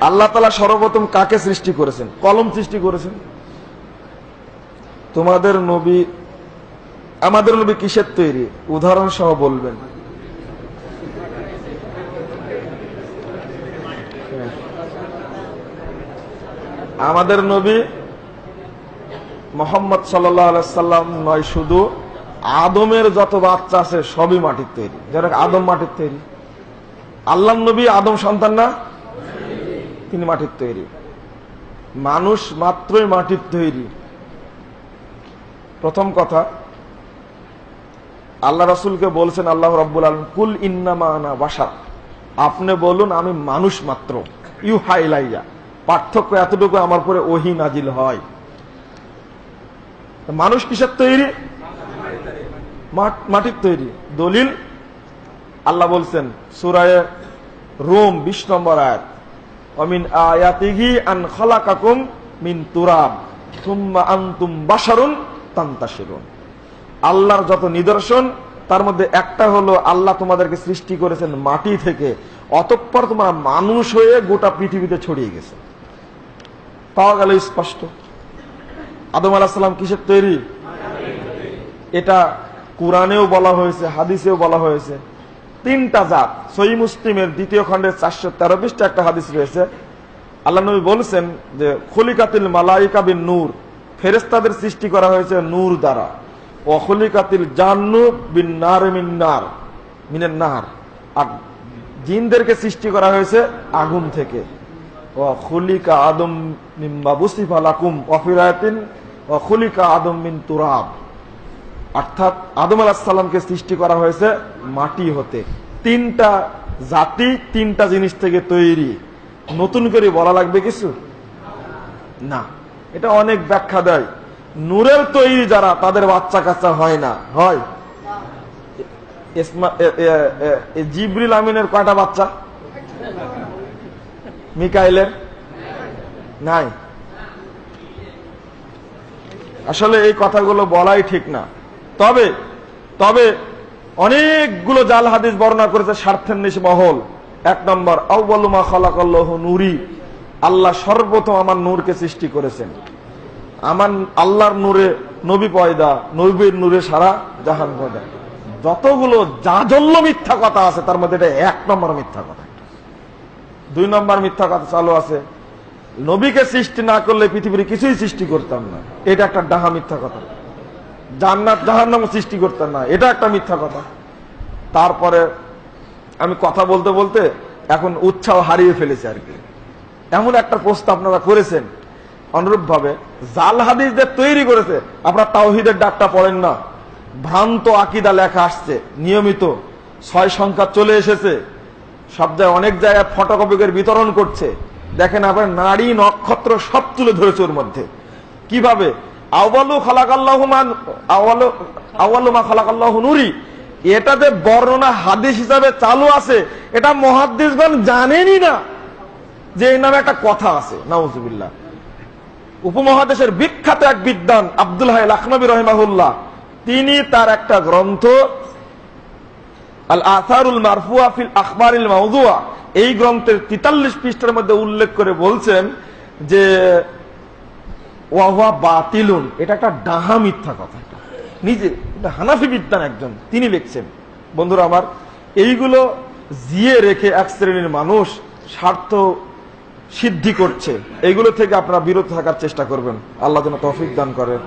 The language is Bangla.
আল্লাহ তালা সর্বপ্রথম কাকে সৃষ্টি করেছেন? কলম সৃষ্টি করেছেন। তোমাদের নবী, আমাদের নবী কিসের তৈরি? উদাহরণ সহ বলবেন। আমাদের নবী মোহাম্মদ সাল্লাম নয়, শুধু আদমের যত বাচ্চা আছে সবই মাটির তৈরি। যারা আদম মাটির তৈরি। আল্লাহ নবী আদম সন্তান না? তিনি মাটির তৈরি। মানুষ মাত্রই মাটির তৈরি। প্রথম কথা, আল্লাহ রাসুলকে বলছেন, আল্লাহ রব্বুল আলম কুল ইন্নামানা বাসা আপনি বলুন, আমি মানুষ মাত্র। ইউ হাইলাইয়া পার্থক্য এতটুকু আমার পরে ওহি নাজিল হয়। মানুষ কিসের তৈরি? মাটির তৈরি। দলিল, আল্লাহ বলছেন, সুরায় রোম, বিশ নম্বর আয়াত। অমিন আয়াতিহি আন খালাকাকুম মিন তুরাব থুম্মা আনতুম বাশারুন তান্তাশিরুন। আল্লাহর যত নিদর্শন, তার মধ্যে একটা হলো আল্লাহ তোমাদেরকে সৃষ্টি করেছেন মাটি থেকে, অতঃপর তোমরা মানুষ হয়ে গোটা পৃথিবীতে ছড়িয়ে গেছে। পাওয়া গেল স্পষ্ট। আদম আলাহিসাল্লাম কিসের তৈরি? এটা কোরআনেও বলা হয়েছে, হাদিসেও বলা হয়েছে। তিনটা জাত। সই মুসলিমের দ্বিতীয় খণ্ডের চারশো তেরো পৃষ্ঠা একটা হাদিস রয়েছে। আল্লাহ নবী বলছেন যে, খলিকাতিল মালাইকা বিন নূর। ফেরেস্তাদের সৃষ্টি করা হয়েছে নূর দ্বারা। ও খলিকাতিল জান্নু বিন নার মিন নার। মিনের নার আর জিনদেরকে সৃষ্টি করা হয়েছে আগুন থেকে। ও খুলিকা আদম মিম্বা বুসিফা লাকুম অফিরায়াতিন ও খুলিকা আদম মিন তুরাব। অর্থাৎ আদম আলাহিসাল্লামকে সৃষ্টি করা হয়েছে মাটি হতে। তিনটা জাতি, তিনটা জিনিস থেকে তৈরি। নতুন করে বলা লাগবে কিছু? না। এটা অনেক ব্যাখ্যা দেয়। নূরের তৈরি যারা, তাদের বাচ্চা কাচ্চা হয় না। হয়? জিবরিল আমিনের কয়টা বাচ্চা? মিকাইলের? নাই। আসলে এই কথাগুলো বলাই ঠিক না। তবে তবে অনেকগুলো জাল হাদিস বর্ণনা করেছে স্বার্থের নিশ মহল। এক নম্বর আউ্বালুমা খালাকাল্লাহ নুরি। আল্লাহ সর্বপ্রথম আমার নূরকে সৃষ্টি করেছেন। আমার আল্লাহর নূরে নবী পয়দা, নবীর নূরে সারা জাহান পয়দা। যতগুলো জাজল্য মিথ্যা কথা আছে, তার মধ্যে এটা এক নম্বর মিথ্যা কথা। দুই নম্বর মিথ্যা কথা চালু আছে, নবীকে সৃষ্টি না করলে পৃথিবীর কিছুই সৃষ্টি করতাম না। এটা একটা ডাহা মিথ্যা কথা। জান্নাত জাহান্নাম সৃষ্টি করতেন না। এটা একটা মিথ্যা কথা। তারপরে আমি কথা বলতে বলতে এখন উৎসাহ হারিয়ে ফেলেছি আর কি। এমন একটা প্রশ্ন আপনারা করেছেন। অনুরূপ ভাবে জাল হাদিসদের তৈরি করেছে, আপনারা তাওহিদের ডাকটা পড়েন না। ভ্রান্ত আকিদা লেখা আসছে, নিয়মিত। ছয় সংখ্যা চলে এসেছে। সব জায়গায় অনেক জায়গায় ফটোকপিকের বিতরণ করছে। দেখেন আবার নারী নক্ষত্র সব তুলে ধরেছে ওর মধ্যে। কীভাবে? আওয়ালু এটা যে বর্ণনা হাদিস হিসাবে চালু আছে, এটা মহাদ্দিসগণ জানেনই না যে এই নামে একটা কথা আছে। নাউজুবিল্লাহ। উপমহাদেশের বিখ্যাত এক বিদ্বান, আব্দুল হাই লাখনবী রহিমাহুল্লাহ, তিনি তার একটা গ্রন্থ আল আসারুল মারফুয়া ফিল আখবারিল মাউদুয়া এই গ্রন্থের তিতাল্লিশ পৃষ্ঠার মধ্যে উল্লেখ করে বলছেন যে ওয়াহুয়া বাতিলুন। এটা একটা ডাহা মিথ্যা কথা। নিজে হানাফি বিদ্যান একজন, তিনি লিখছেন, বন্ধুরা আমার, এইগুলো জিয়ে রেখে এক শ্রেণির মানুষ স্বার্থ সিদ্ধি করছে। এইগুলো থেকে আপনারা বিরত থাকার চেষ্টা করবেন। আল্লাহ যেন তৌফিক দান করেন